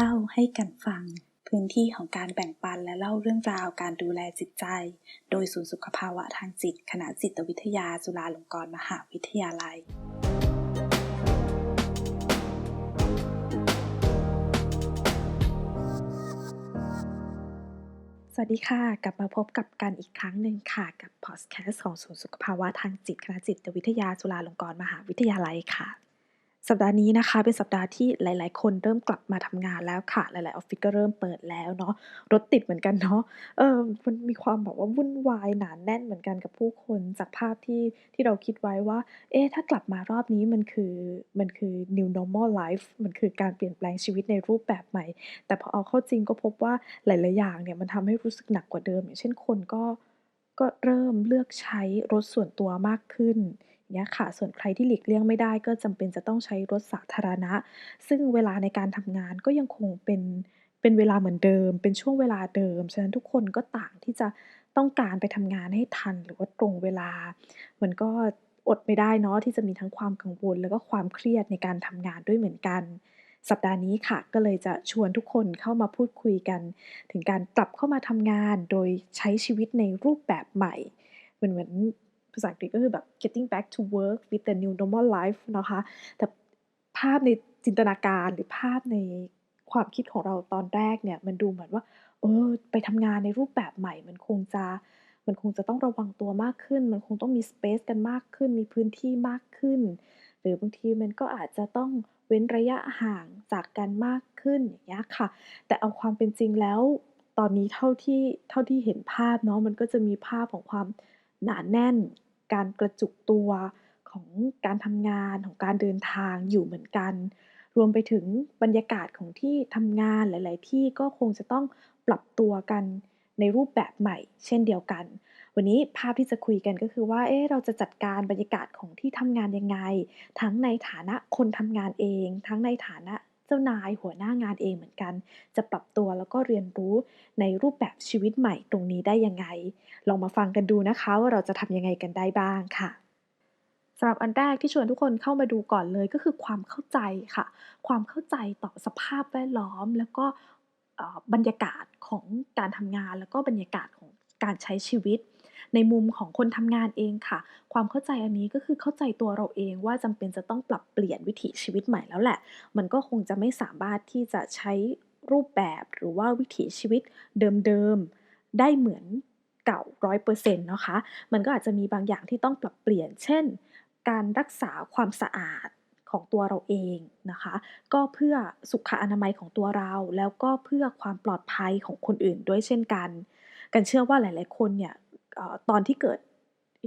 เล่าให้กันฟัง พื้นที่ของการแบ่งปันและเล่าเรื่องราวการดูแลจิตใจ โดยศูนย์สุขภาวะทางจิต คณะจิตวิทยาจุฬาลงกรณ์มหาวิทยาลัยสวัสดีค่ะ กลับมาพบกับกันอีกครั้งหนึ่งค่ะ กับพอดแคสต์ของศูนย์สุขภาวะทางจิตคณะจิตวิทยาจุฬาลงกรณ์มหาวิทยาลัยค่ะ สัปดาห์นี้นะคะเป็นสัปดาห์ที่หลาย ๆ คนเริ่มกลับมาทำงานแล้วค่ะ หลาย ๆ ออฟฟิศก็เริ่มเปิดแล้วเนาะรถติดเหมือนกันเนาะเออมันมีความแบบว่าวุ่นวายหนาแน่นเหมือนกันกับผู้คนจากภาพที่ที่เราคิดไว้ว่า เอ๊ะถ้ากลับมารอบนี้มันคือมันคือ new normal life มันคือการเปลี่ยนแปลงชีวิตในรูปแบบใหม่ แต่พอเอาเข้าจริงก็พบว่าหลาย ๆ อย่างเนี่ยมันทำให้รู้สึกหนักกว่าเดิม อย่างเช่นคนก็ก็เริ่มเลือกใช้รถส่วนตัวมากขึ้น เงี้ยค่ะ ส่วนใครที่หลีกเลี่ยงไม่ได้ก็จำเป็นจะต้องใช้รถสาธารณะ ซึ่งเวลาในการทำงานก็ยังคงเป็นเป็นเวลาเหมือนเดิม เป็นช่วงเวลาเดิม ฉะนั้นทุกคนก็ต่างที่จะต้องการไปทำงานให้ทันหรือว่าตรงเวลา มันก็อดไม่ได้เนาะที่จะมีทั้งความกังวล แล้วก็ความเครียดในการทำงานด้วยเหมือนกัน สัปดาห์นี้ค่ะก็เลยจะชวนทุกคนเข้ามาพูดคุยกัน ถึงการกลับเข้ามาทำงานโดยใช้ชีวิตในรูปแบบใหม่เหมือนเหมือน ภาษาอังกฤษก็คือแบบ getting back to work with the new normal life นะคะ แต่ภาพในจินตนาการหรือภาพในความคิดของเราตอนแรกเนี่ย มันดูเหมือนว่า เออ ไปทำงานในรูปแบบใหม่ มันคงจะมันคงจะต้องระวังตัวมากขึ้น มันคงต้องมีสเปซกันมากขึ้น มีพื้นที่มากขึ้น หรือบางทีมันก็อาจจะต้องเว้นระยะห่างจากกันมากขึ้นอย่างเงี้ยค่ะ แต่เอาความเป็นจริงแล้ว ตอนนี้เท่าที่เท่าที่เห็นภาพเนาะมันก็จะมีภาพของความหนาแน่น การกระจุกตัวของการทำงานของการเดินทางอยู่เหมือนกัน รวมไปถึงบรรยากาศของที่ทำงานหลาย ๆ ที่ก็คงจะต้องปรับตัวกันในรูปแบบใหม่ เช่นเดียวกัน วันนี้ภาพที่จะคุยกันก็คือว่า เอ๊ะ เราจะจัดการบรรยากาศของที่ทำงานยังไง ทั้งในฐานะคนทำงานเอง ทั้งในฐานะ เจ้านายหัวหน้างานเองเหมือนกัน จะปรับตัวแล้วก็เรียนรู้ในรูปแบบชีวิตใหม่ตรงนี้ได้ยังไง ลองมาฟังกันดูนะคะว่าเราจะทำยังไงกันได้บ้างค่ะสำหรับอันแรกที่ชวนทุกคนเข้ามาดูก่อนเลยก็คือความเข้าใจค่ะ ความเข้าใจต่อสภาพแวดล้อม แล้วก็บรรยากาศของการทำงาน แล้วก็บรรยากาศของการใช้ชีวิต ในมุมของคนทำงานเองค่ะ ความเข้าใจอันนี้ก็คือเข้าใจตัวเราเองว่าจำเป็นจะต้องปรับเปลี่ยนวิถีชีวิตใหม่แล้วแหละ มันก็คงจะไม่สามารถที่จะใช้รูปแบบหรือว่าวิถีชีวิตเดิมๆ ได้เหมือนเก่า100%นต์นะคะ มันก็อาจจะมีบางอย่างที่ต้องปรับเปลี่ยน เช่น การรักษาความสะอาดของตัวเราเองนะคะ ก็เพื่อสุขอนามัยของตัวเรา แล้วก็เพื่อความปลอดภัยของคนอื่นด้วยเช่นกัน กันเชื่อว่าหลาย ๆ คนเนี่ย ตอนที่เกิด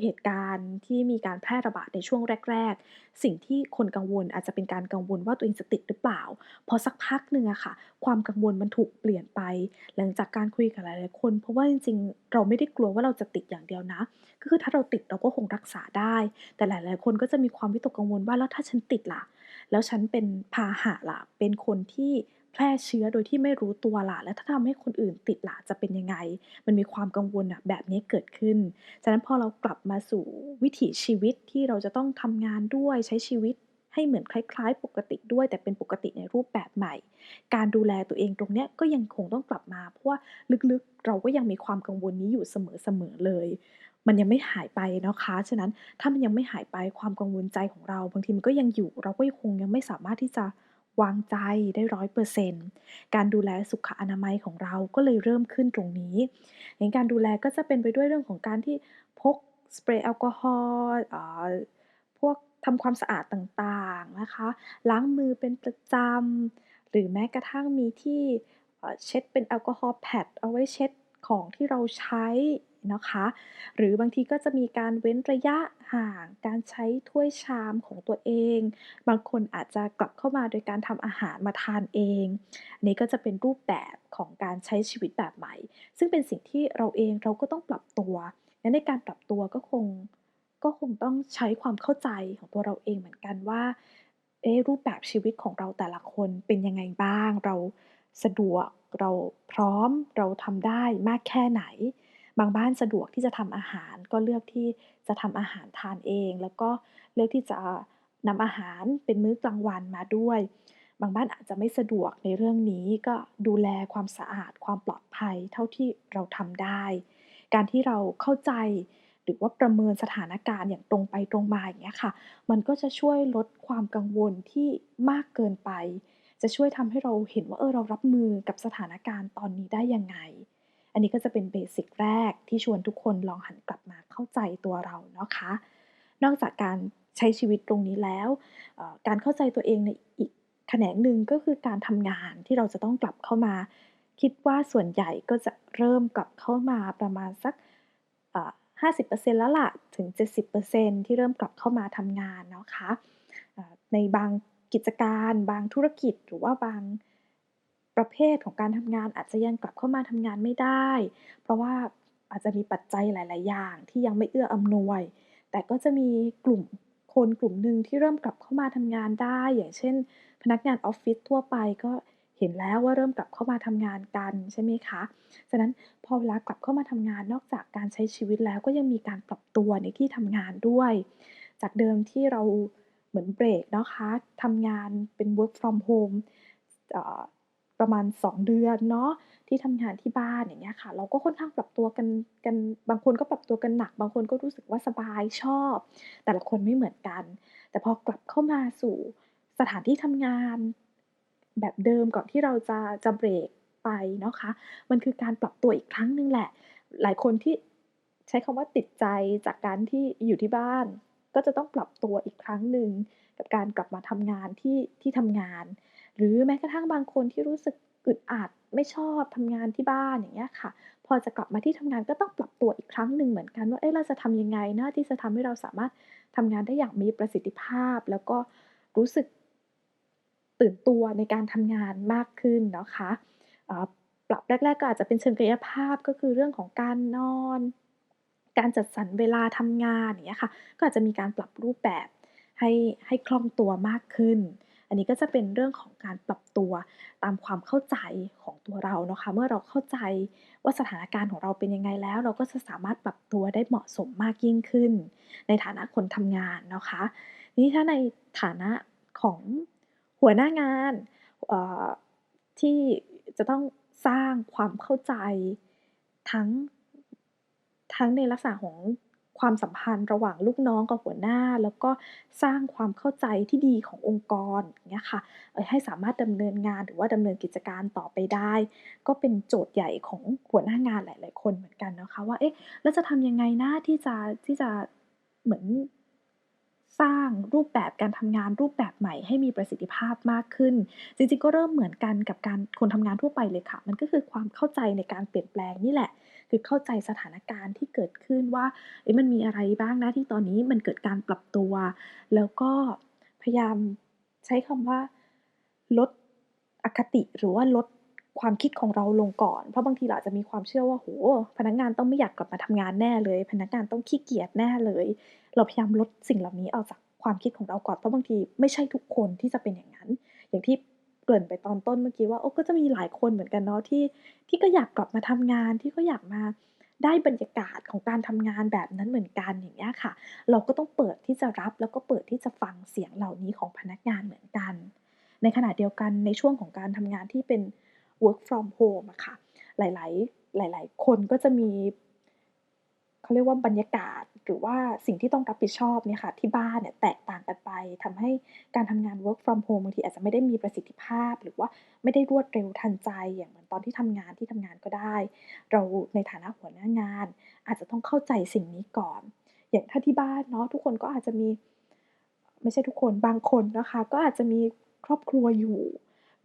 เหตุการณ์ที่มีการแพร่ระบาดในช่วงแรก ๆ สิ่งที่คนกังวลอาจจะเป็นการกังวลว่าตัวเองจะติดหรือเปล่า พอสักพักหนึ่งอะค่ะ ความกังวลมันถูกเปลี่ยนไป หลังจากการคุยกับหลายๆคน เพราะว่าจริงๆ เราไม่ได้กลัวว่าเราจะติดอย่างเดียวนะ ก็คือถ้าเราติดเราก็คงรักษาได้ แต่หลาย ๆ คนก็จะมีความวิตกกังวลว่าแล้วถ้าฉันติดล่ะ แล้วฉันเป็นพาหะล่ะ เป็นคนที่ แพร่เชื้อโดยที่ไม่รู้ตัวล่ะ แล้วถ้าทำให้คนอื่นติดล่ะจะเป็นยังไง มันมีความกังวลน่ะแบบนี้เกิดขึ้น ฉะนั้นพอเรากลับมาสู่วิถีชีวิตที่เราจะต้องทำงานด้วยใช้ชีวิตให้เหมือนคล้ายๆ ปกติด้วย แต่เป็นปกติในรูปแบบใหม่ การดูแลตัวเองตรงเนี้ยก็ยังคงต้องกลับมา เพราะว่าลึกๆ เราก็ยังมีความกังวลนี้อยู่เสมอๆเลย มันยังไม่หายไปนะคะ ฉะนั้นถ้ามันยังไม่หายไปความกังวลใจของเรา บางทีมันก็ยังอยู่ เราก็ยังคงยังไม่สามารถที่จะ วางใจได้100%การดูแลสุขอนามัยของเราก็เลยเริ่มขึ้นตรงนี้งั้นการดูแลก็จะเป็นไปด้วยเรื่องของการที่พกสเปรย์แอลกอฮอล์พวกทำความสะอาดต่างๆนะคะ ล้างมือเป็นประจำ หรือแม้กระทั่งมีที่เช็ดเป็นแอลกอฮอล์แพดเอาไว้เช็ดของที่เราใช้ นะคะ หรือบางทีก็จะมีการเว้นระยะห่าง การใช้ถ้วยชามของตัวเอง บางคนอาจจะกลับเข้ามาโดยการทำอาหารมาทานเองอันนี้ก็จะเป็นรูปแบบของการใช้ชีวิตแบบใหม่ ซึ่งเป็นสิ่งที่เราเองเราก็ต้องปรับตัวงั้นในการปรับตัวก็คงก็คงต้องใช้ความเข้าใจของตัวเราเองเหมือนกันว่าเอ๊รูปแบบชีวิตของเราแต่ละคนเป็นยังไงบ้าง เราสะดวกเราพร้อมเราทำได้มากแค่ไหน บางบ้านสะดวกที่จะทำอาหารก็เลือกที่จะทำอาหารทานเอง แล้วก็เลือกที่จะนำอาหารเป็นมื้อกลางวันมาด้วย บางบ้านอาจจะไม่สะดวกในเรื่องนี้ก็ดูแลความสะอาดความปลอดภัยเท่าที่เราทำได้ การที่เราเข้าใจหรือว่าประเมินสถานการณ์อย่างตรงไปตรงมาอย่างเงี้ยค่ะ มันก็จะช่วยลดความกังวลที่มากเกินไป จะช่วยทำให้เราเห็นว่าเออเรารับมือกับสถานการณ์ตอนนี้ได้ยังไง อันนี้ก็จะเป็นเบสิกแรกที่ชวนทุกคนลองหันกลับมาเข้าใจตัวเรานะคะ นอกจากการใช้ชีวิตตรงนี้แล้ว การเข้าใจตัวเองในอีกแขนงหนึ่งก็คือการทำงานที่เราจะต้องกลับเข้ามา คิดว่าส่วนใหญ่ก็จะเริ่มกลับเข้ามาประมาณสัก50%แล้วล่ะถึง 70%ที่เริ่มกลับเข้ามาทำงานนะคะอ่าในบางกิจการ บางธุรกิจหรือว่าบาง ประเภทของการทำงานอาจจะยังกลับเข้ามาทำงานไม่ได้ เพราะว่าอาจจะมีปัจจัยหลาย ๆ อย่างที่ยังไม่เอื้ออำนวย แต่ก็จะมีกลุ่มคนกลุ่มหนึ่งที่เริ่มกลับเข้ามาทำงานได้ อย่างเช่น พนักงานออฟฟิศทั่วไปก็เห็นแล้วว่าเริ่มกลับเข้ามาทำงานกันใช่ไหมคะ ฉะนั้นพอเวลากลับเข้ามาทำงานนอกจากการใช้ชีวิตแล้วก็ยังมีการปรับตัวในที่ทำงานด้วย จากเดิมที่เราเหมือนเบรกนะคะทำงานเป็น work from home อ่อ ประมาณ 2 เดือนเนาะที่ทำงานที่บ้านอย่างเงี้ยค่ะ เราก็ค่อนข้างปรับตัวกันกันบางคนก็ปรับตัวกันหนัก บางคนก็รู้สึกว่าสบายชอบ แต่ละคนไม่เหมือนกัน แต่พอกลับเข้ามาสู่สถานที่ทำงานแบบเดิมก่อนที่เราจะจะเบรกไปนะคะ มันคือการปรับตัวอีกครั้งหนึ่งแหละ หลายคนที่ใช้คำว่าติดใจจากการที่อยู่ที่บ้าน ก็จะต้องปรับตัวอีกครั้งหนึ่งกับการกลับมาทำงานที่ที่ทำงาน หรือแม้กระทั่งบางคนที่รู้สึกอึดอัดไม่ชอบทำงานที่บ้านอย่างเงี้ยค่ะ พอจะกลับมาที่ทำงานก็ต้องปรับตัวอีกครั้งหนึ่งเหมือนกันว่าเอ๊ะเราจะทำยังไงนะที่จะทำให้เราสามารถทำงานได้อย่างมีประสิทธิภาพ แล้วก็รู้สึกตื่นตัวในการทำงานมากขึ้นนะคะอ่าปรับแรก ๆ ก็อาจจะเป็นเชิงกายภาพก็คือเรื่องของการนอน การจัดสรรเวลาทำงานอย่างเงี้ยค่ะ ก็อาจจะมีการปรับรูปแบบให้ให้คล่องตัวมากขึ้น อันนี้ก็จะเป็นเรื่องของการปรับตัวตามความเข้าใจของตัวเราเนาะคะเมื่อเราเข้าใจว่าสถานการณ์ของเราเป็นยังไงแล้ว เราก็จะสามารถปรับตัวได้เหมาะสมมากยิ่งขึ้น ในฐานะคนทำงานนะคะนี้ถ้าในฐานะของหัวหน้างานที่จะต้องสร้างความเข้าใจทั้งทั้งในลักษณะของ ความสัมพันธ์ระหว่างลูกน้องกับหัวหน้า แล้วก็สร้างความเข้าใจที่ดีขององค์กรอย่างเงี้ยค่ะให้สามารถดำเนินงานหรือว่าดำเนินกิจการต่อไปได้ ก็เป็นโจทย์ใหญ่ของหัวหน้างานหลาย ๆ คนเหมือนกันนะคะว่าเอ๊ะแล้วจะทำยังไงนะที่จะที่จะเหมือนสร้างรูปแบบการทำงานรูปแบบใหม่ให้มีประสิทธิภาพมากขึ้น จริงๆก็เริ่มเหมือนกันกับการคนทำงานทั่วไปเลยค่ะ มันก็คือความเข้าใจในการเปลี่ยนแปลงนี่แหละ คือเข้าใจสถานการณ์ที่เกิดขึ้นว่ามันมีอะไรบ้างนะที่ตอนนี้มันเกิดการปรับตัว แล้วก็พยายามใช้คำว่าลดอคติหรือว่าลดความคิดของเราลงก่อน เพราะบางทีเราอาจจะมีความเชื่อว่าโอ้โฮพนักงานต้องไม่อยากกลับมาทำงานแน่เลย พนักงานต้องขี้เกียจแน่เลย เราพยายามลดสิ่งเหล่านี้ออกจากความคิดของเราก่อนเพราะบางทีไม่ใช่ทุกคนที่จะเป็นอย่างนั้น อย่างที่ ริ่นไปตอนต้นเมื่อกี้ว่าโอ้ก็จะมีหลายคนเหมือนกันเนาะที่ที่ก็อยากกลับมาทำงานที่ก็อยากมาได้บรรยากาศของการทำงานแบบนั้นเหมือนกันอย่างเงี้ค่ะ เราก็ต้องเปิดที่จะรับแล้วก็เปิดที่จะฟังเสียงเหล่านี้ของพนักงานเหมือนกัน ในขณะเดียวกันในช่วงของการทำงานที่เป็น work from home อะค่ะ หลาย ๆ หลาย ๆ คนก็จะมี เขาเรียกว่าบรรยากาศหรือว่าสิ่งที่ต้องรับผิดชอบเนี่ยค่ะที่บ้านเนี่ยแตกต่างกันไปทำให้การทำงาน work from home บางทีอาจจะไม่ได้มีประสิทธิภาพ หรือว่าไม่ได้รวดเร็วทันใจ อย่างเหมือนตอนที่ทำงานที่ทำงานก็ได้ เราในฐานะหัวหน้างาน อาจจะต้องเข้าใจสิ่งนี้ก่อน อย่างถ้าที่บ้านเนาะทุกคนก็อาจจะมี ไม่ใช่ทุกคนบางคนนะคะ ก็อาจจะมีครอบครัวอยู่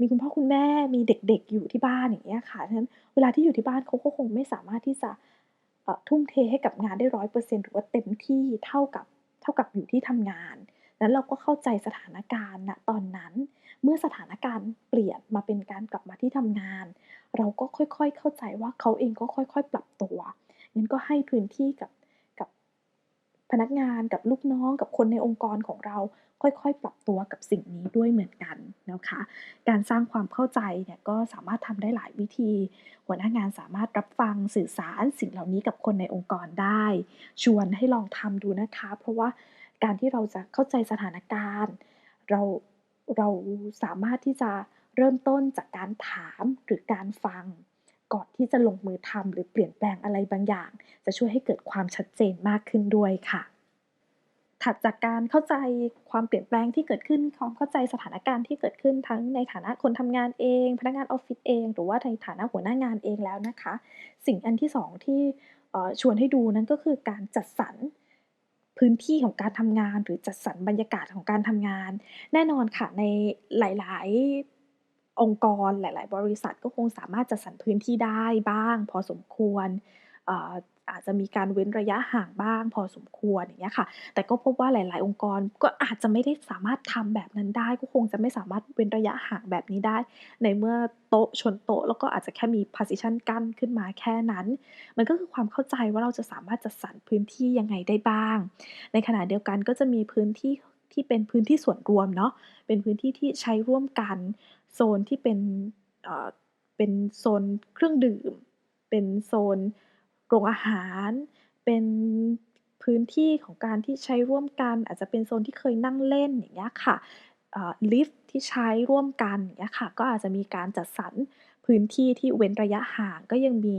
มีคุณพ่อคุณแม่มีเด็กๆอยู่ที่บ้านอย่างเงี้ยค่ะฉะนั้นเวลาที่อยู่ที่บ้านเขาก็คงไม่สามารถที่จะ ทุ่มเทให้กับงานได้100%หรือว่าเต็มที่เท่ากับเท่ากับอยู่ที่ทำงาน นั้นเราก็เข้าใจสถานการณ์ณตอนนั้น เมื่อสถานการณ์เปลี่ยนมาเป็นการกลับมาที่ทำงาน เราก็ค่อยๆเข้าใจว่าเขาเองก็ค่อยๆ ปรับตัวงั้นก็ให้พื้นที่กับกับพนักงานกับลูกน้องกับคนในองค์กรของเรา ค่อยๆ ปรับตัวกับสิ่งนี้ด้วยเหมือนกันนะคะ การสร้างความเข้าใจเนี่ยก็สามารถทำได้หลายวิธี หัวหน้างานสามารถรับฟังสื่อสารสิ่งเหล่านี้กับคนในองค์กรได้ ชวนให้ลองทำดูนะคะ เพราะว่าการที่เราจะเข้าใจสถานการณ์ เราเราสามารถที่จะเริ่มต้นจากการถามหรือการฟังก่อนที่จะลงมือทำหรือเปลี่ยนแปลงอะไรบางอย่าง จะช่วยให้เกิดความชัดเจนมากขึ้นด้วยค่ะ ถัดจากการเข้าใจความเปลี่ยนแปลงที่เกิดขึ้นความเข้าใจสถานการณ์ที่เกิดขึ้นทั้งในฐานะคนทำงานเอง พนักงานออฟฟิศเอง หรือว่าในฐานะหัวหน้างานเองแล้วนะคะ สิ่งอันที่ 2 ที่ชวนให้ดูนั่นก็คือการจัดสรรพื้นที่ของการทำงานหรือจัดสรรบรรยากาศของการทำงาน แน่นอนค่ะในหลาย ๆ องค์กรหลาย ๆ บริษัทก็คงสามารถจัดสรรพื้นที่ได้บ้าง พอสมควร อาจจะมีการเว้นระยะห่างบ้างพอสมควรอย่างเงี้ยค่ะ แต่ก็พบว่าหลาย ๆ องค์กรก็อาจจะไม่ได้สามารถทำแบบนั้นได้ ก็คงจะไม่สามารถเว้นระยะห่างแบบนี้ได้ ในเมื่อโต๊ะชนโต๊ะ แล้วก็อาจจะแค่มี partition กั้นขึ้นมาแค่นั้น มันก็คือความเข้าใจว่าเราจะสามารถจัดสรรพื้นที่ยังไงได้บ้าง ในขณะเดียวกันก็จะมีพื้นที่ที่เป็นพื้นที่ส่วนรวมเนาะ เป็นพื้นที่ที่ใช้ร่วมกัน โซนที่เป็นเป็นโซนเครื่องดื่ม เป็นโซน โรงอาหาร เป็นพื้นที่ของการที่ใช้ร่วมกัน อาจจะเป็นโซนที่เคยนั่งเล่นอย่างเงี้ยค่ะลิฟต์ที่ใช้ร่วมกันอย่างเงี้ยค่ะก็อาจจะมีการจัดสรรพื้นที่ที่เว้นระยะห่างก็ยังมี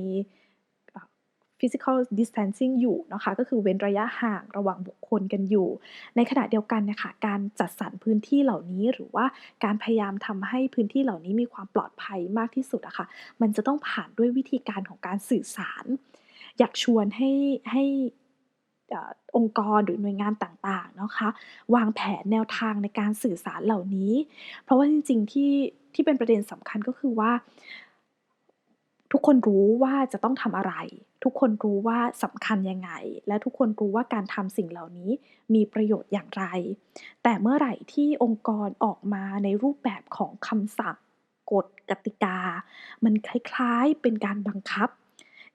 physical distancing อยู่นะคะก็คือเว้นระยะห่างระหว่างบุคคลกันอยู่ ในขณะเดียวกันน่ะค่ะการจัดสรรพื้นที่เหล่านี้หรือว่าการพยายามทำให้พื้นที่เหล่านี้มีความปลอดภัยมากที่สุดอะค่ะมันจะต้องผ่านด้วยวิธีการของการสื่อสาร อยากชวนให้ให้เอ่อองค์กรหรือหน่วยงานต่างๆนะคะวางแผนแนวทางในการสื่อสารเหล่านี้ เพราะว่าจริงๆที่ที่เป็นประเด็นสำคัญก็คือว่า ทุกคนรู้ว่าจะต้องทำอะไร ทุกคนรู้ว่าสำคัญยังไง และทุกคนรู้ว่าการทำสิ่งเหล่านี้มีประโยชน์อย่างไร แต่เมื่อไหร่ที่องค์กรออกมาในรูปแบบของคำสั่งกฎกติกา มันคล้ายๆเป็นการบังคับ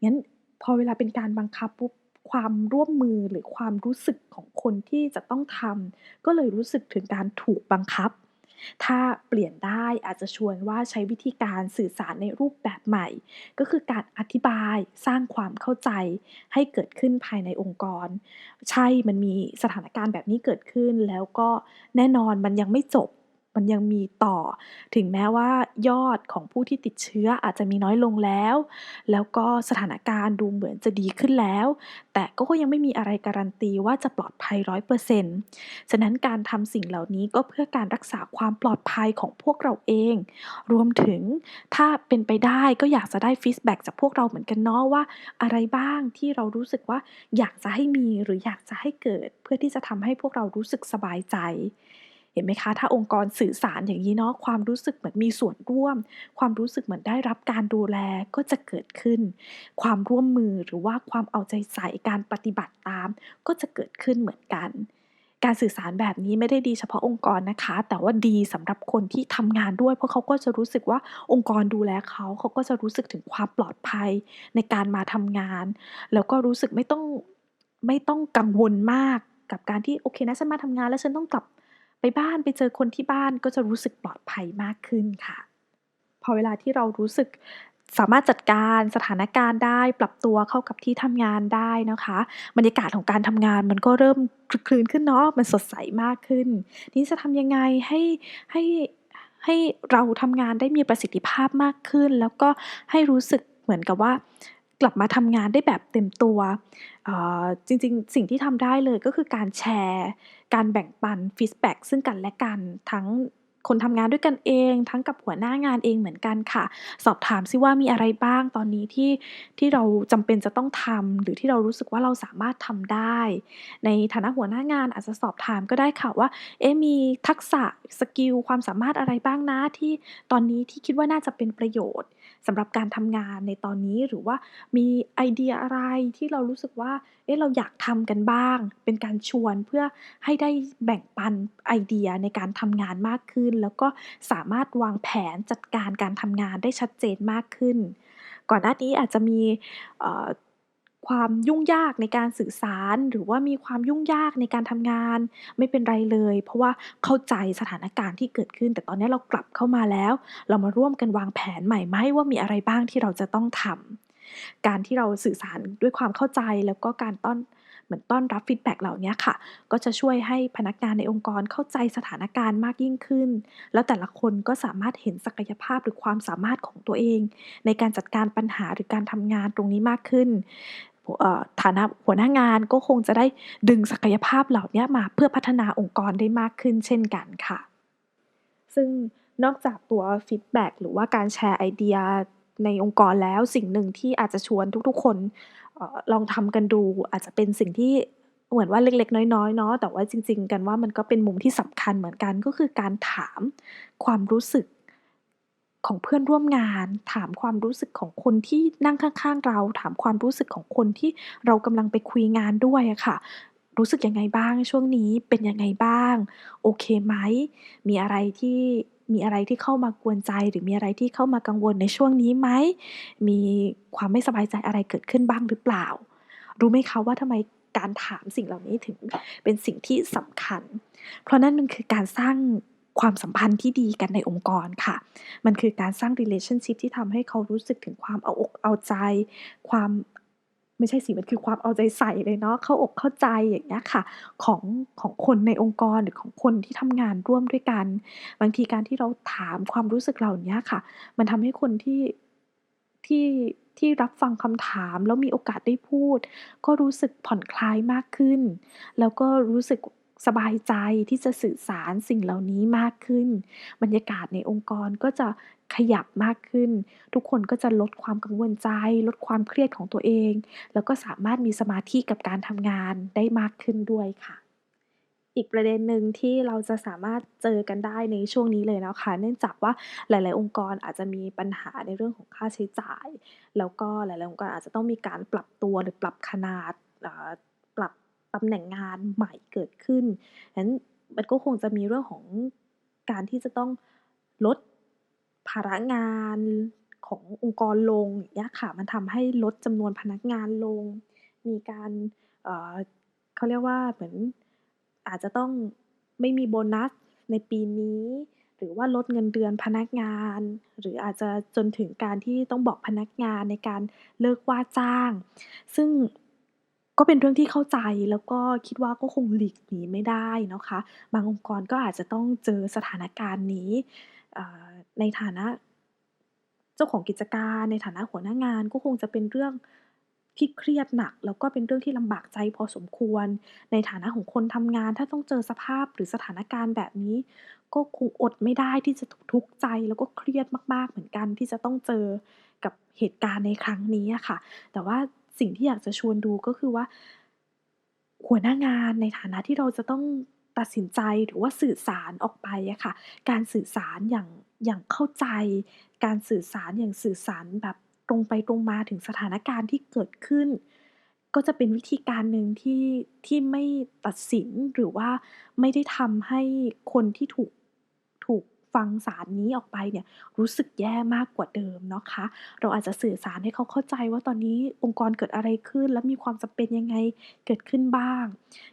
งั้น พอเวลาเป็นการบังคับปุ๊บความร่วมมือหรือความรู้สึกของคนที่จะต้องทำก็เลยรู้สึกถึงการถูกบังคับ ถ้าเปลี่ยนได้อาจจะชวนว่าใช้วิธีการสื่อสารในรูปแบบใหม่ ก็คือการอธิบายสร้างความเข้าใจให้เกิดขึ้นภายในองค์กร ใช่มันมีสถานการณ์แบบนี้เกิดขึ้น แล้วก็แน่นอนมันยังไม่จบ มันยังมีต่อ ถึงแม้ว่ายอดของผู้ที่ติดเชื้ออาจจะมีน้อยลงแล้ว แล้วก็สถานการณ์ดูเหมือนจะดีขึ้นแล้ว แต่ก็ยังไม่มีอะไรการันตีว่าจะปลอดภัย100%ฉะนั้นการทำสิ่งเหล่านี้ก็เพื่อการรักษาความปลอดภัยของพวกเราเอง รวมถึงถ้าเป็นไปได้ก็อยากจะได้ฟีดแบ็กจากพวกเราเหมือนกันเนาะว่า อะไรบ้างที่เรารู้สึกว่าอยากจะให้มีหรืออยากจะให้เกิด เพื่อที่จะทำให้พวกเรารู้สึกสบายใจ เห็นไหมคะ ถ้าองค์กรสื่อสารอย่างงี้เนาะความรู้สึกเหมือนมีส่วนร่วม ความรู้สึกเหมือนได้รับการดูแลก็จะเกิดขึ้น ความร่วมมือหรือว่าความเอาใจใส่การปฏิบัติตาม ก็จะเกิดขึ้นเหมือนกัน การสื่อสารแบบนี้ไม่ได้ดีเฉพาะองค์กรนะคะ แต่ว่าดีสำหรับคนที่ทำงานด้วย เพราะเขาก็จะรู้สึกว่าองค์กรดูแลเขาเขาก็จะรู้สึกถึงความปลอดภัยในการมาทำงาน แล้วก็รู้สึกไม่ต้องไม่ต้องกังวลมากกับการที่โอเคนะฉันมาทำงานแล้วฉันต้องกลับ ไปบ้านไปเจอคนที่บ้านก็จะรู้สึกปลอดภัยมากขึ้นค่ะ พอเวลาที่เรารู้สึกสามารถจัดการสถานการณ์ได้ปรับตัวเข้ากับที่ทำงานได้นะคะ บรรยากาศของการทำงานมันก็เริ่มคลึกครื้นขึ้นเนาะมันสดใสมากขึ้น นี้จะทำยังไงให้ให้ให้เราทำงานได้มีประสิทธิภาพมากขึ้น แล้วก็ให้รู้สึกเหมือนกับว่า กลับมาทำงานได้แบบเต็มตัว จริงๆ สิ่งที่ทำได้เลยก็คือการแชร์ การแบ่งปันฟีดแบ็กซึ่งกันและกันทั้งคนทำงานด้วยกันเอง ทั้งกับหัวหน้างานเองเหมือนกันค่ะ สอบถามซิว่ามีอะไรบ้างตอนนี้ที่ที่เราจำเป็นจะต้องทำหรือที่เรารู้สึกว่าเราสามารถทำได้ ในฐานะหัวหน้างานอาจจะสอบถามก็ได้ค่ะว่า เอ๊มีทักษะสกิลความสามารถอะไรบ้างนะที่ตอนนี้ที่คิดว่าน่าจะเป็นประโยชน์ สำหรับการทำงานในตอนนี้หรือว่ามีไอเดียอะไรที่เรารู้สึกว่าเอ๊ะเราอยากทำกันบ้าง เป็นการชวนเพื่อให้ได้แบ่งปันไอเดียในการทำงานมากขึ้น แล้วก็สามารถวางแผนจัดการการทำงานได้ชัดเจนมากขึ้น ก่อนหน้านี้อาจจะมีเอ่อ ความยุ่งยากในการสื่อสาร หรือว่ามีความยุ่งยากในการทำงาน ไม่เป็นไรเลย เพราะว่าเข้าใจสถานการณ์ที่เกิดขึ้น แต่ตอนนี้เรากลับเข้ามาแล้ว เรามาร่วมกันวางแผนใหม่ไหมว่ามีอะไรบ้างที่เราจะต้องทำการที่เราสื่อสารด้วยความเข้าใจแล้วก็การต้อนมมือนต้อนรับฟีดแบ็กเหล่านี้ค่ะ ก็จะช่วยให้พนักงานในองค์กรเข้าใจสถานการณ์มากยิ่งขึ้น แล้วแต่ละคนก็สามารถเห็นศักยภาพหรือความสามารถของตัวเอง ในการจัดการปัญหาหรือการทำงานตรงนี้มากขึ้น ฐานะหัวหน้างานก็คงจะได้ดึงศักยภาพเหล่านี้มาเพื่อพัฒนาองค์กรได้มากขึ้นเช่นกันค่ะ ซึ่งนอกจากตัวฟีดแบ็กหรือว่าการแชร์ไอเดียในองค์กรแล้วสิ่งหนึ่งที่อาจจะชวนทุกๆ คนออลองทำกันดูอาจจะเป็นสิ่งที่เหมือนว่าเล็กๆ น้อยๆเนาะแต่ว่าจริง ๆ กันว่ามันก็เป็นมุมที่สำคัญเหมือนกันก็คือการถามความรู้สึก ของเพื่อนร่วมงาน ถามความรู้สึกของคนที่นั่งข้างๆเรา ถามความรู้สึกของคนที่เรากำลังไปคุยงานด้วยอะค่ะ รู้สึกยังไงบ้างช่วงนี้เป็นยังไงบ้าง โอเคไหม มีอะไรที่มีอะไรที่เข้ามากวนใจ หรือมีอะไรที่เข้ามากังวลในช่วงนี้ไหม มีความไม่สบายใจอะไรเกิดขึ้นบ้างหรือเปล่า รู้ไหมคะว่าทำไมการถามสิ่งเหล่านี้ถึงเป็นสิ่งที่สำคัญ เพราะนั่นมันคือการสร้าง ความสัมพันธ์ที่ดีกันในองค์กรค่ะ มันคือการสร้าง relationship ที่ทำให้เขารู้สึกถึงความเอาอกเอาใจ ความไม่ใช่สิมันคือความเอาใจใส่เลยเนาะเข้าอกเข้าใจอย่างเงี้ยค่ะ ของของคนในองค์กรหรือของคนที่ทำงานร่วมด้วยกัน บางทีการที่เราถามความรู้สึกเหล่านี้ค่ะ มันทำให้คนที่ที่ที่รับฟังคำถามแล้วมีโอกาสได้พูด ก็รู้สึกผ่อนคลายมากขึ้น แล้วก็รู้สึก สบายใจที่จะสื่อสารสิ่งเหล่านี้มากขึ้น บรรยากาศในองค์กรก็จะขยับมากขึ้น ทุกคนก็จะลดความกังวลใจ ลดความเครียดของตัวเอง แล้วก็สามารถมีสมาธิกับการทำงานได้มากขึ้นด้วยค่ะ อีกประเด็นหนึ่งที่เราจะสามารถเจอกันได้ในช่วงนี้เลยนะคะ เนื่องจากว่าหลาย ๆ องค์กรอาจจะมีปัญหาในเรื่องของค่าใช้จ่าย แล้วก็หลาย ๆ องค์กรอาจจะต้องมีการปรับตัวหรือปรับขนาดปรับ ตำแหน่งงานใหม่เกิดขึ้นงั้นมันก็คงจะมีเรื่องของการที่จะต้องลดภาระงานขององค์กรลงย่างเงี้ยค่ะมันทำให้ลดจำนวนพนักงานลง มีการเเขาเรียกว่าเหมือนอาจจะต้องไม่มีโบนัสในปีนี้ หรือว่าลดเงินเดือนพนักงาน หรืออาจจะจนถึงการที่ต้องบอกพนักงานในการเลิกว่าจ้าง ซึ่ง ก็เป็นเรื่องที่เข้าใจแล้วก็คิดว่าก็คงหลีกหนีไม่ได้นะคะ บางองค์กรก็อาจจะต้องเจอสถานการณ์นี้ในฐานะเจ้าของกิจการ ในฐานะหัวหน้างาน ก็คงจะเป็นเรื่องที่เครียดหนัก แล้วก็เป็นเรื่องที่ลำบากใจพอสมควร ในฐานะของคนทำงาน ถ้าต้องเจอสภาพหรือสถานการณ์แบบนี้ ก็คงอดไม่ได้ที่จะทุกข์ใจ แล้วก็เครียดมาก ๆ เหมือนกันที่จะต้องเจอกับเหตุการณ์ในครั้งนี้ค่ะ แต่ว่า สิ่งที่อยากจะชวนดูก็คือว่า หัวหน้างานในฐานะที่เราจะต้องตัดสินใจหรือว่าสื่อสารออกไปอะค่ะ การสื่อสารอย่างอย่างเข้าใจ การสื่อสารอย่างสื่อสารแบบตรงไปตรงมาถึงสถานการณ์ที่เกิดขึ้น ก็จะเป็นวิธีการหนึ่งที่ที่ไม่ตัดสินหรือว่าไม่ได้ทำให้คนที่ถูกถูก ฟังสารนี้ออกไปเนี่ยรู้สึกแย่มากกว่าเดิมเนาะคะ เราอาจจะสื่อสารให้เขาเข้าใจว่าตอนนี้องค์กรเกิดอะไรขึ้น และมีความจำเป็นยังไงเกิดขึ้นบ้าง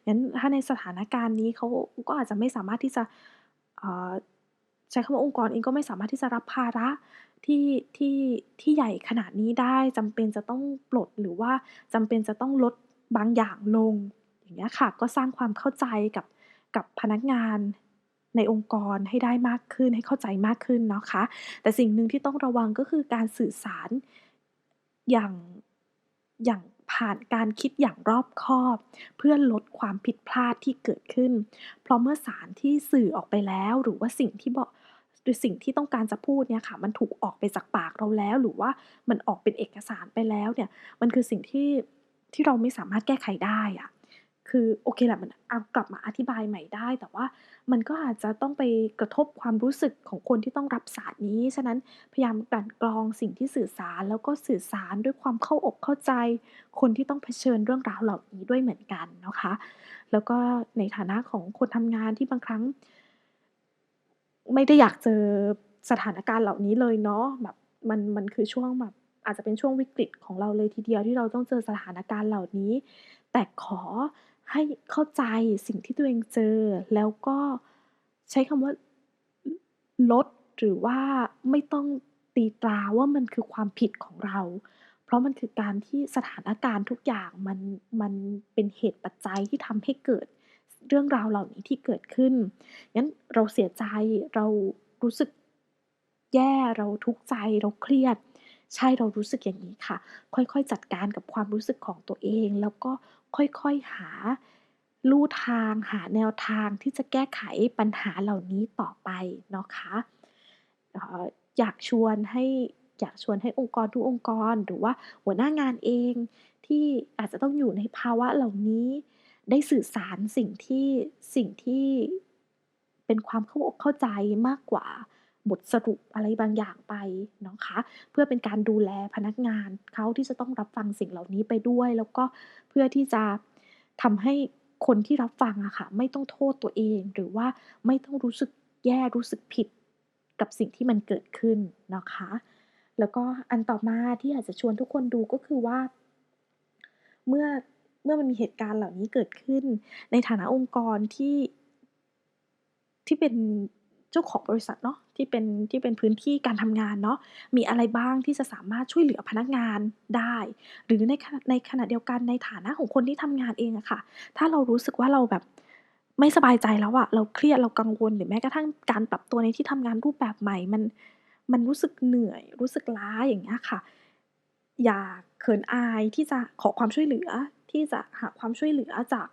งั้นถ้าในสถานการณ์นี้เขาก็อาจจะไม่สามารถที่จะใช้คำว่าองค์กรเองก็ไม่สามารถที่จะรับภาระที่ที่ที่ใหญ่ขนาดนี้ได้จำเป็นจะต้องปลดหรือว่าจำเป็นจะต้องลดบางอย่างลงอย่างเงี้ยค่ะก็สร้างความเข้าใจกับกับพนักงาน ในองค์กรให้ได้มากขึ้นให้เข้าใจมากขึ้นนะคะ แต่สิ่งหนึ่งที่ต้องระวังก็คือการสื่อสารอย่างอย่างผ่านการคิดอย่างรอบคอบ เพื่อลดความผิดพลาดที่เกิดขึ้น เพราะเมื่อสารที่สื่อออกไปแล้วหรือว่าสิ่งที่บอกหรือสิ่งที่ต้องการจะพูดเนี่ยค่ะ มันถูกออกไปจากปากเราแล้ว หรือว่ามันออกเป็นเอกสารไปแล้วเนี่ยมันคือสิ่งที่ที่เราไม่สามารถแก้ไขได้อะ คือโอเคแหละมันเอากลับมาอธิบายใหม่ได้ แต่ว่ามันก็อาจจะต้องไปกระทบความรู้สึกของคนที่ต้องรับสารนี้ ฉะนั้นพยายามกลั่นกรองสิ่งที่สื่อสาร แล้วก็สื่อสารด้วยความเข้าอกเข้าใจ คนที่ต้องเผชิญเรื่องราวเหล่านี้ด้วยเหมือนกันนะคะ แล้วก็ในฐานะของคนทำงานที่บางครั้ง ไม่ได้อยากเจอสถานการณ์เหล่านี้เลยเนาะแบบมันมันคือช่วงแบบอาจจะเป็นช่วงวิกฤตของเราเลยทีเดียวที่เราต้องเจอสถานการณ์เหล่านี้ แต่ขอ ให้เข้าใจสิ่งที่ตัวเองเจอ แล้วก็ใช้คำว่าลดหรือว่าไม่ต้องตีตราว่ามันคือความผิดของเราเพเพราะมันคือการที่สถานการณ์ทุกอย่างมันมันเป็นเหตุปัจจัยที่ทำให้เกิดเรื่องราวเหล่านี้ที่เกิดขึ้นงั้นเราเสียใจเรารู้สึกแย่เราทุกข์ใจเราเครียด ใช่เรารู้สึกอย่างนี้ค่ะ ค่อยๆ จัดการกับความรู้สึกของตัวเอง แล้วก็ ค่อยๆหาลู่ทางหาแนวทางที่จะแก้ไขปัญหาเหล่านี้ต่อไปเนาะคะเอ่ออยากชวนให้อยากชวนให้องค์กรทุกองค์กร หรือว่าหัวหน้างานเองที่อาจจะต้องอยู่ในภาวะเหล่านี้ ได้สื่อสารสิ่งที่สิ่งที่เป็นความเข้าอกเข้าใจมากกว่า บทสรุปอะไรบางอย่างไปนะคะเพื่อเป็นการดูแลพนักงานเขาที่จะต้องรับฟังสิ่งเหล่านี้ไปด้วย แล้วก็เพื่อที่จะทำให้คนที่รับฟังอะค่ะไม่ต้องโทษตัวเอง หรือว่าไม่ต้องรู้สึกแย่รู้สึกผิดกับสิ่งที่มันเกิดขึ้นนะคะ แล้วก็อันต่อมาที่อยากจะชวนทุกคนดูก็คือว่า เมื่อเมื่อมันมีเหตุการณ์เหล่านี้เกิดขึ้น ในฐานะองค์กรที่ที่เป็น เจ้าของบริษัทเนาะที่เป็นที่เป็นพื้นที่การทำงานเนาะมีอะไรบ้างที่จะสามารถช่วยเหลือพนักงานได้ หรือในในขณะเดียวกันในฐานะของคนที่ทำงานเองอะค่ะ ถ้าเรารู้สึกว่าเราแบบไม่สบายใจแล้วอะเราเครียดเรากังวลหรือแม้กระทั่งการปรับตัวในที่ทำงานรูปแบบใหม่มันมันรู้สึกเหนื่อย รู้สึกล้าอย่างเงี้ยค่ะ อย่าเขินอายที่จะขอความช่วยเหลือที่จะหาความช่วยเหลือจาก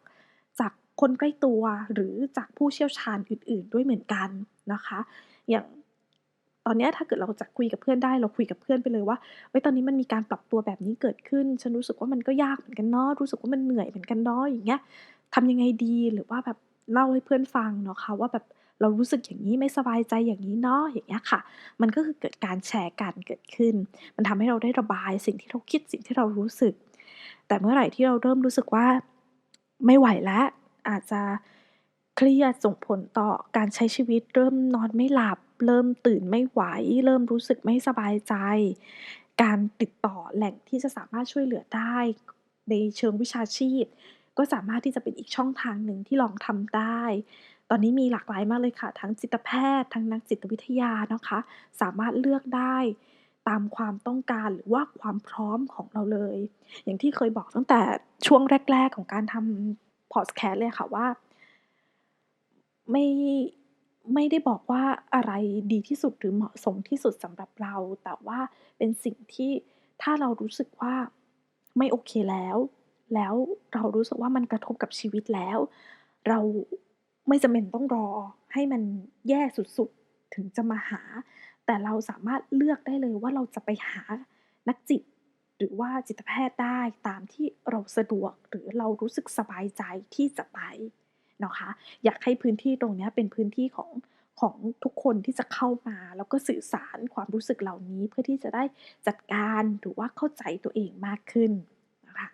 คนใกล้ตัวหรือจากผู้เชี่ยวชาญอื่น ๆ ด้วยเหมือนกันนะคะ อย่างตอนนี้ถ้าเกิดเราจะคุยกับเพื่อนได้เราคุยกับเพื่อนไปเลยว่าเฮ้ยตอนนี้มันมีการปรับตัวแบบนี้เกิดขึ้น ฉันรู้สึกว่ามันก็ยากเหมือนกันเนาะรู้สึกว่ามันเหนื่อยเหมือนกันเนาะอย่างเงี้ยทำยังไงดีหรือว่าแบบเล่าให้เพื่อนฟังเนาะคะว่าแบบเรารู้สึกอย่างงี้ไม่สบายใจอย่างงี้เนาะอย่างเงี้ยค่ะ มันก็คือเกิดการแชร์กันเกิดขึ้น มันทำให้เราได้ระบายสิ่งที่เราคิดสิ่งที่เรารู้สึก แต่เมื่อไหร่ที่เราเริ่มรู้สึกว่าไม่ไหวแล้ว อาจจะเครียดส่งผลต่อการใช้ชีวิต เริ่มนอนไม่หลับ เริ่มตื่นไม่ไหว เริ่มรู้สึกไม่สบายใจ การติดต่อแหล่งที่จะสามารถช่วยเหลือได้ ในเชิงวิชาชีพ ก็สามารถที่จะเป็นอีกช่องทางหนึ่งที่ลองทำได้ ตอนนี้มีหลากหลายมากเลยค่ะ ทั้งจิตแพทย์ ทั้งนักจิตวิทยานะคะ สามารถเลือกได้ตามความต้องการหรือว่าความพร้อมของเราเลย อย่างที่เคยบอกตั้งแต่ช่วงแรก ๆ ของการทำ พอดแคสต์เลยค่ะว่า ไม่ไม่ได้บอกว่าอะไรดีที่สุดหรือเหมาะสมที่สุดสำหรับเรา แต่ว่าเป็นสิ่งที่ถ้าเรารู้สึกว่าไม่โอเคแล้ว แล้วเรารู้สึกว่ามันกระทบกับชีวิตแล้ว เราไม่จำเป็นต้องรอให้มันแย่สุดๆ ถึงจะมาหา แต่เราสามารถเลือกได้เลยว่าเราจะไปหานักจิต หรือว่าจิตแพทย์ได้ตามที่เราสะดวกหรือเรารู้สึกสบายใจที่จะไปเนาะคะอยากให้พื้นที่ตรงนี้เป็นพื้นที่ของของทุกคนที่จะเข้ามา แล้วก็สื่อสารความรู้สึกเหล่านี้เพื่อที่จะได้จัดการหรือว่าเข้าใจตัวเองมากขึ้นนะคะ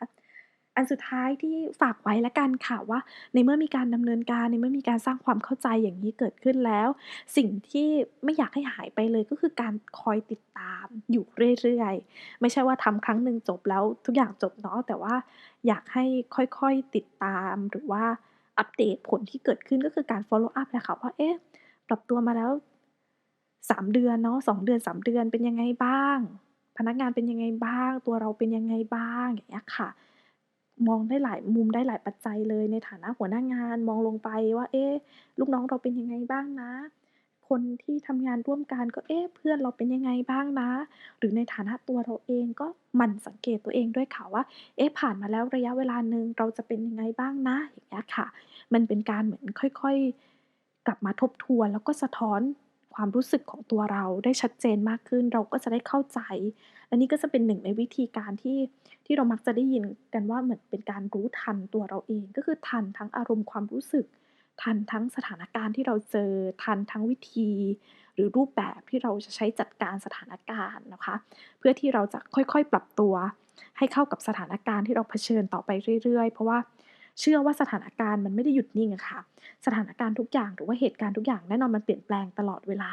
อันสุดท้ายที่ฝากไว้แล้วกันค่ะว่า ในเมื่อมีการดำเนินการในเมื่อมีการสร้างความเข้าใจอย่างนี้เกิดขึ้นแล้ว สิ่งที่ไม่อยากให้หายไปเลยก็คือการคอยติดตามอยู่เรื่อยๆ ไม่ใช่ว่าทำครั้งหนึ่งจบแล้วทุกอย่างจบเนาะแต่ว่าอยากให้ค่อยๆติดตามหรือว่าอัปเดตผลที่เกิดขึ้นก็คือการ follow up แหละคะว่าเอ๊ะปรับตัวมาแล้ว 3 เดือนเนาะ2เดือน 3 เดือนเป็นยังไงบ้าง พนักงานเป็นยังไงบ้าง ตัวเราเป็นยังไงบ้างอย่างเงี้ยค่ะ มองได้หลายมุมได้หลายปัจจัยเลย ในฐานะหัวหน้างานมองลงไปว่า เอ๊ะ ลูกน้องเราเป็นยังไงบ้างนะ คนที่ทำงานร่วมกันก็เอ๊ะเพื่อนเราเป็นยังไงบ้างนะ หรือในฐานะตัวเราเองก็มันสังเกตตัวเองด้วยค่ะว่า เอ๊ะผ่านมาแล้วระยะเวลาหนึ่งเราจะเป็นยังไงบ้างนะอย่างเงี้ยค่ะ มันเป็นการเหมือนค่อย ๆ กลับมาทบทวนแล้วก็สะท้อน ความรู้สึกของตัวเราได้ชัดเจนมากขึ้น เราก็จะได้เข้าใจ อันนี้ก็จะเป็นหนึ่งในวิธีการที่ที่เรามักจะได้ยินกันว่าเหมือนเป็นการรู้ทันตัวเราเอง ก็คือทันทั้งอารมณ์ความรู้สึก ทันทั้งสถานการณ์ที่เราเจอ ทันทั้งวิธี หรือรูปแบบที่เราจะใช้จัดการสถานการณ์นะคะ เพื่อที่เราจะค่อยๆปรับตัว ให้เข้ากับสถานการณ์ที่เราเผชิญต่อไปเรื่อยๆ เพราะว่า เชื่อว่าสถานการณ์มันไม่ได้หยุดนิ่งอะค่ะ สถานการณ์ทุกอย่างหรือว่าเหตุการณ์ทุกอย่างแน่นอนมันเปลี่ยนแปลงตลอดเวลา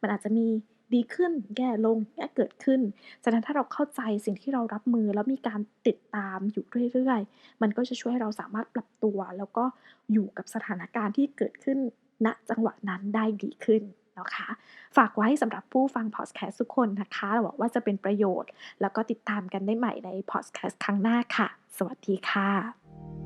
มันอาจจะมีดีขึ้นแย่ลงเงี้ยเกิดขึ้น ฉะนั้นถ้าเราเข้าใจสิ่งที่เรารับมือแล้วมีการติดตามอยู่เรื่อยๆ มันก็จะช่วยให้เราสามารถปรับตัว แล้วก็อยู่กับสถานการณ์ที่เกิดขึ้นณจังหวะนั้นได้ดีขึ้นนะคะฝากไว้สำหรับผู้ฟังพอดแคสต์ทุกคนนะคะหวังว่าจะเป็นประโยชน์ แล้วก็ติดตามกันได้ใหม่ในพอดแคสต์ครั้งหน้าค่ะ สวัสดีค่ะ